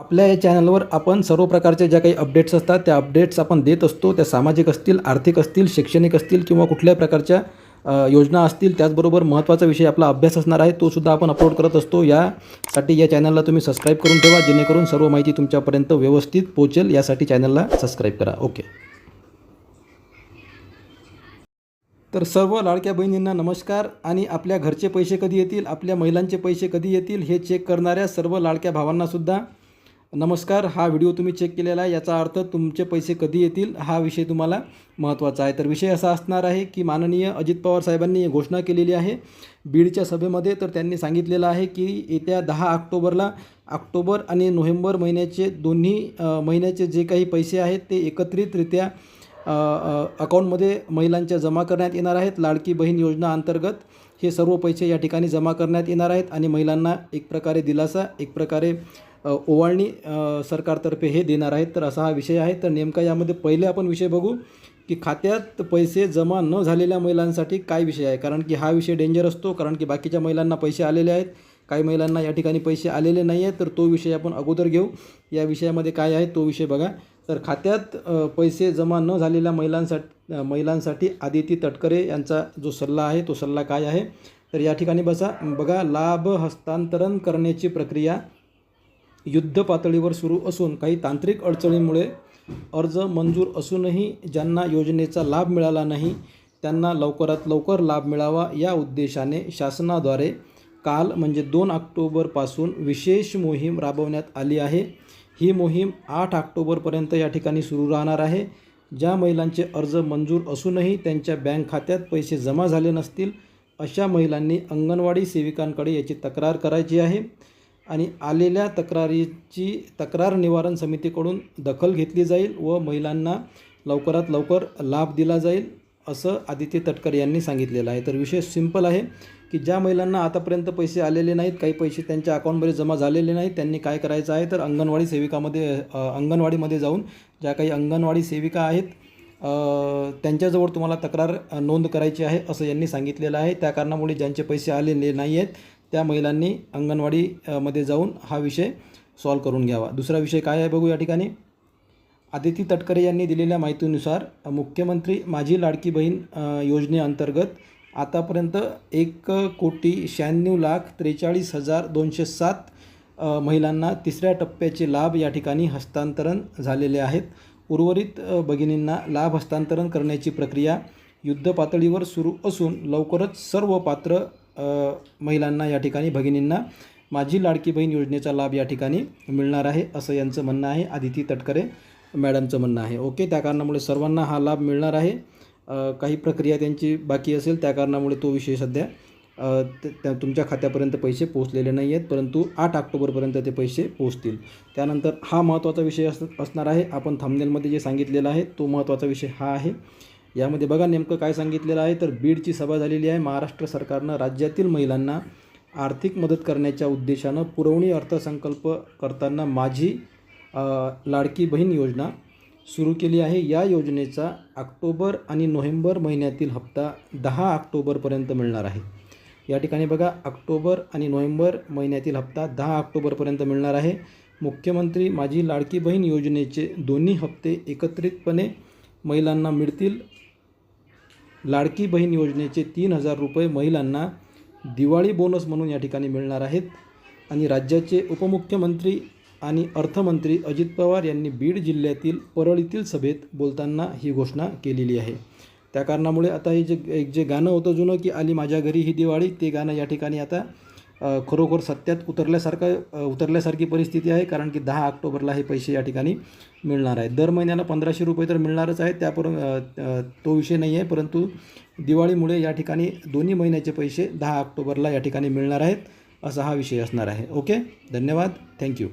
आपल्या या चॅनलवर आपण सर्व प्रकारच्या ज्या काही अपडेट्स असतात त्या अपडेट्स आपण देत असतो. त्या सामाजिक असतील आर्थिक असतील शैक्षणिक असतील किंवा कुठल्याही प्रकारच्या योजना असतील त्याचबरोबर महत्त्वाचा विषय आपला अभ्यास असणार आहे तोसुद्धा आपण अपलोड करत असतो. यासाठी या चॅनलला तुम्ही सबस्क्राईब करून ठेवा जेणेकरून सर्व माहिती तुमच्यापर्यंत व्यवस्थित पोहोचेल. यासाठी चॅनलला सबस्क्राईब करा. ओके. तर सर्व लाडक्या बहिणींना नमस्कार. आणि आपल्या घरचे पैसे कधी येतील आपल्या महिलांचे पैसे कधी येतील हे चेक करणाऱ्या सर्व लाडक्या भावांनासुद्धा नमस्कार हा व्हिडिओ तुम्ही चेक केलेला आहे याचा अर्थ तुमचे पैसे कधी येतील हा विषय तुम्हाला महत्त्वाचा आहे. तर विषय असा असणार आहे की माननीय अजित पवार साहेबांनी ही घोषणा केलेली आहे बीडच्या सभेमध्ये. तर त्यांनी सांगितलेलं आहे की येत्या दहा ऑक्टोबरला ऑक्टोबर आणि नोव्हेंबर महिन्याचे दोन्ही महिन्याचे जे काही पैसे आहेत ते एकत्रितरित्या अकाऊंटमध्ये अकाउंटमध्ये महिलांच्या जमा करण्यात येणार आहेत. लाडकी बहीण योजना अंतर्गत हे सर्व पैसे या ठिकाणी जमा करण्यात येणार आहेत आणि महिलांना एक प्रकारे दिलासा एक प्रकारे ओवाळणी सरकारतर्फे हे देणार आहेत. तर असा हा विषय आहे. तर नेमका यामध्ये पहिले आपण विषय बघू की खात्यात पैसे जमा न झालेल्या महिलांसाठी काय विषय आहे? कारण की हा विषय डेंजर असतो. कारण की बाकीच्या महिलांना पैसे आलेले आहेत. काही महिलांना या ठिकाणी पैसे आलेले नाही आहेत. तर तो विषय आपण अगोदर घेऊ. या विषयामध्ये काय आहे तो विषय बघा. तर खात्यात पैसे जमा न झालेल्या महिलांसाठी महिलांसाठी आदिती तटकरे यांचा जो सल्ला आहे तो सल्ला काय आहे? तर या ठिकाणी बसा. बघा लाभ हस्तांतरण करण्याची प्रक्रिया युद्ध पातळीवर सुरू असून काही तांत्रिक अडचणींमुळे अर्ज मंजूर असूनही ज्यांना योजनेचा लाभ मिळाला नाही त्यांना लवकरात लवकर लाभ मिळावा या उद्देशाने शासनाद्वारे काल म्हणजे दोन ऑक्टोबरपासून विशेष मोहीम राबवण्यात आली आहे. ही मोहीम आठ ऑक्टोबरपर्यंत या ठिकाणी सुरू राहणार आहे. ज्या महिलांचे अर्ज मंजूर असूनही त्यांच्या बँक खात्यात पैसे जमा झाले नसतील अशा महिलांनी अंगणवाडी सेविकांकडे याची तक्रार करायची आहे. आणि आलेल्या तक्रारीची तक्रार निवारण समितीकडून दखल घेतली जाईल व महिलांना लवकरात लवकर लाभ दिला जाईल असं आदित्य तटकर यांनी सांगितलेलं आहे. तर विषय सिंपल आहे की ज्या महिलांना आतापर्यंत पैसे आलेले नाहीत काही पैसे त्यांच्या अकाउंटमध्ये जमा झालेले नाहीत त्यांनी काय करायचं आहे तर अंगणवाडी सेविकामध्ये अंगणवाडीमध्ये जाऊन ज्या काही अंगणवाडी सेविका आहेत त्यांच्याजवळ तुम्हाला तक्रार नोंद करायची आहे असं यांनी सांगितलेलं आहे. त्या कारणामुळे ज्यांचे पैसे आलेले नाही आहेत त्या महिलांनी अंगणवाडीमध्ये जाऊन हा विषय सॉल्व करून घ्यावा. दुसरा विषय काय आहे बघू या ठिकाणी. आदिती तटकरे यांनी दिलेल्या माहितीनुसार मुख्यमंत्री माझी लाडकी बहीण योजनेअंतर्गत आतापर्यंत एक कोटी शहाण्णव लाख त्रेचाळीस हजार दोनशे सात महिलांना तिसऱ्या टप्प्याचे लाभ या ठिकाणी हस्तांतरण झालेले आहेत. उर्वरित भगिनींना लाभ हस्तांतरण करण्याची प्रक्रिया युद्धपातळीवर सुरू असून लवकरच सर्व पात्र महिलांना या ठिकाणी भगिनींना माझी लाडकी बहीण योजनेचा लाभ या ठिकाणी मिळणार आहे असं यांचं म्हणणं आहे. आदिती तटकरे मॅडमचं म्हणणं आहे. ओके त्या कारणामुळे सर्वांना हा लाभ मिळणार आहे. काही प्रक्रिया त्यांची बाकी असेल त्या कारणामुळे तो विषय सध्या त्या तुमच्या खात्यापर्यंत पैसे पोहोचलेले नाही आहेत परंतु आठ ऑक्टोबरपर्यंत ते पैसे पोहोचतील. त्यानंतर हा महत्त्वाचा विषय अस असणार आहे. आपण थांबनेलमध्ये जे सांगितलेलं आहे तो महत्त्वाचा विषय हा आहे. यामध्ये बघा नेमकं काय सांगितलेलं आहे. तर बीडची सभा झालेली आहे. महाराष्ट्र सरकारनं राज्यातील महिलांना आर्थिक मदत करण्याच्या उद्देशानं पुरवणी अर्थसंकल्प करताना माझी लाडकी बहीण योजना सुरू केली आहे. या योजनेचा ऑक्टोबर आणि नोव्हेंबर महिन्यातील हप्ता दहा ऑक्टोबरपर्यंत मिळणार आहे. या ठिकाणी बघा ऑक्टोबर आणि नोव्हेंबर महिन्यातील हप्ता दहा ऑक्टोबरपर्यंत मिळणार आहे. मुख्यमंत्री माझी लाडकी बहीण योजनेचे दोन्ही हप्ते एकत्रितपणे महिलांना मिळतील. लाडकी बहीण योजनेचे तीन हजार रुपये महिलांना दिवाळी बोनस म्हणून या ठिकाणी मिळणार आहेत. आणि राज्याचे उपमुख्यमंत्री आणि अर्थमंत्री अजित पवार यांनी बीड जिल्ह्यातील परळीतील सभेत बोलताना ही घोषणा केलेली आहे. त्या कारणामुळे आता हे जे एक जे गाणं होतं जुनं की आली माझ्या घरी ही दिवाळी ते गाणं या ठिकाणी आता खरोखर सत्यात उतरल्यासारखं उतरल्यासारखी परिस्थिती आहे कारण की दहा ऑक्टोबरला हे पैसे या ठिकाणी मिळणार आहेत. दर महिन्याला पंधराशे रुपये तर मिळणारच आहेत त्यापर तो विषय नाही आहे परंतु दिवाळीमुळे या ठिकाणी दोन्ही महिन्याचे पैसे दहा ऑक्टोबरला या ठिकाणी मिळणार आहेत असा हा विषय असणार आहे. ओके? धन्यवाद. थँक्यू.